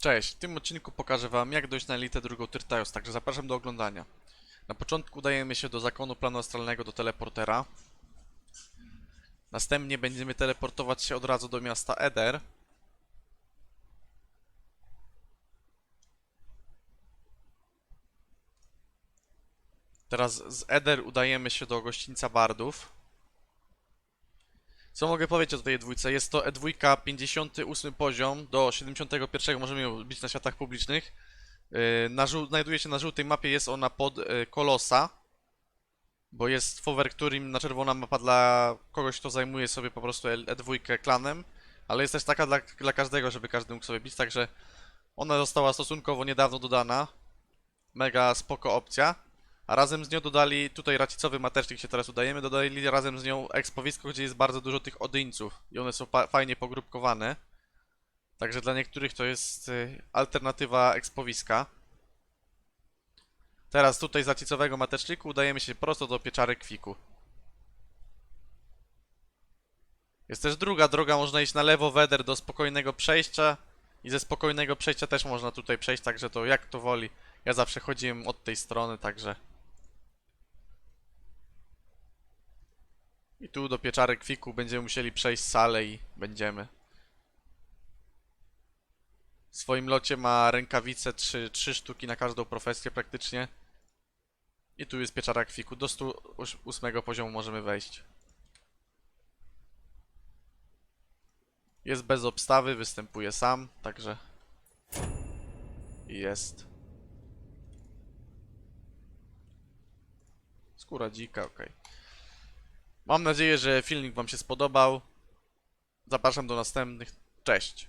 Cześć, w tym odcinku pokażę wam jak dojść na elitę drugą Tyrtaios, także zapraszam do oglądania. Na początku udajemy się do zakonu planu astralnego do teleportera. Następnie będziemy teleportować się od razu do miasta Eder. Teraz z Eder udajemy się do gościńca Bardów. Co mogę powiedzieć o tej dwójce? Jest to E2 58 poziom, do 71 możemy ją bić na światach publicznych. Yy, Na znajduje się na żółtej mapie, jest ona pod yy, Kolosa. Bo jest fower, którym na czerwona mapa dla kogoś, kto zajmuje sobie po prostu L- E2 klanem. Ale jest też taka dla, dla każdego, żeby każdy mógł sobie bić, także ona została stosunkowo niedawno dodana. Mega spoko opcja. A razem z nią dodali, tutaj racicowy matecznik się teraz udajemy, dodali razem z nią ekspowisko, gdzie jest bardzo dużo tych odyńców i one są fajnie pogrupkowane. Także dla niektórych to jest y, alternatywa ekspowiska. Teraz tutaj z racicowego mateczniku udajemy się prosto do pieczary kwiku. Jest też druga droga, można iść na lewo weder do spokojnego przejścia i ze spokojnego przejścia też można tutaj przejść, także to jak to woli. Ja zawsze chodziłem od tej strony, także... I tu do pieczary kwiku będziemy musieli przejść salę i będziemy. W swoim locie ma rękawice, trzy, trzy sztuki na każdą profesję praktycznie. I tu jest pieczara kwiku. Do 108 poziomu możemy wejść. Jest bez obstawy, występuje sam, także... Jest. Skóra dzika, okej. Mam nadzieję, że filmik Wam się spodobał. Zapraszam do następnych. Cześć.